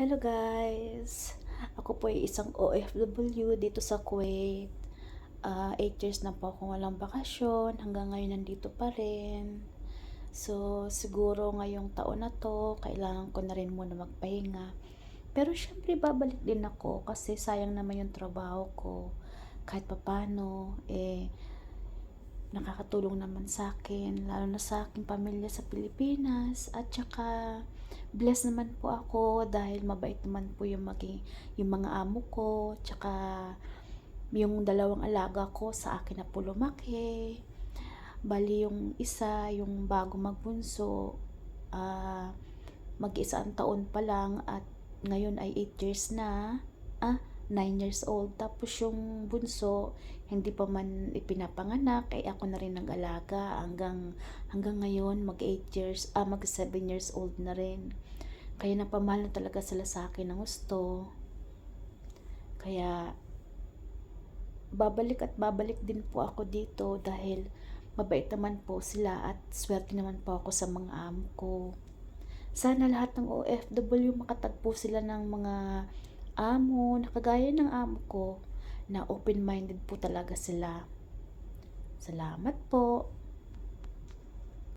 Hello guys! Ako po ay isang OFW dito sa Kuwait. 8 years na po akong walang bakasyon. Hanggang ngayon nandito pa rin. So, siguro ngayong taon na to, kailangan ko na rin muna magpahinga. Pero syempre babalik din ako kasi sayang naman yung trabaho ko. Kahit papano, eh, nakakatulong naman sa akin, lalo na sa aking pamilya sa Pilipinas. At saka, blessed naman po ako dahil mabait naman po yung, maging, yung mga amo ko. Tsaka, yung dalawang alaga ko sa akin na po lumaki. Bali yung isa, yung bago magbunso, ah, mag-isa ang taon pa lang at ngayon ay 8 years na. Ah, 9 years old. Tapos yung bunso, hindi pa man ipinapanganak, ay ako na rin nag-alaga hanggang, hanggang ngayon, mag 8 years, ah, mag 7 years old na rin. Kaya napamahal na talaga sila sa akin ng gusto. Kaya, babalik at babalik din po ako dito dahil mabait naman po sila at swerte naman po ako sa mga amo ko. Sana lahat ng OFW makatagpo sila ng mga amo na kagaya ng amo ko na open-minded po talaga sila. Salamat po.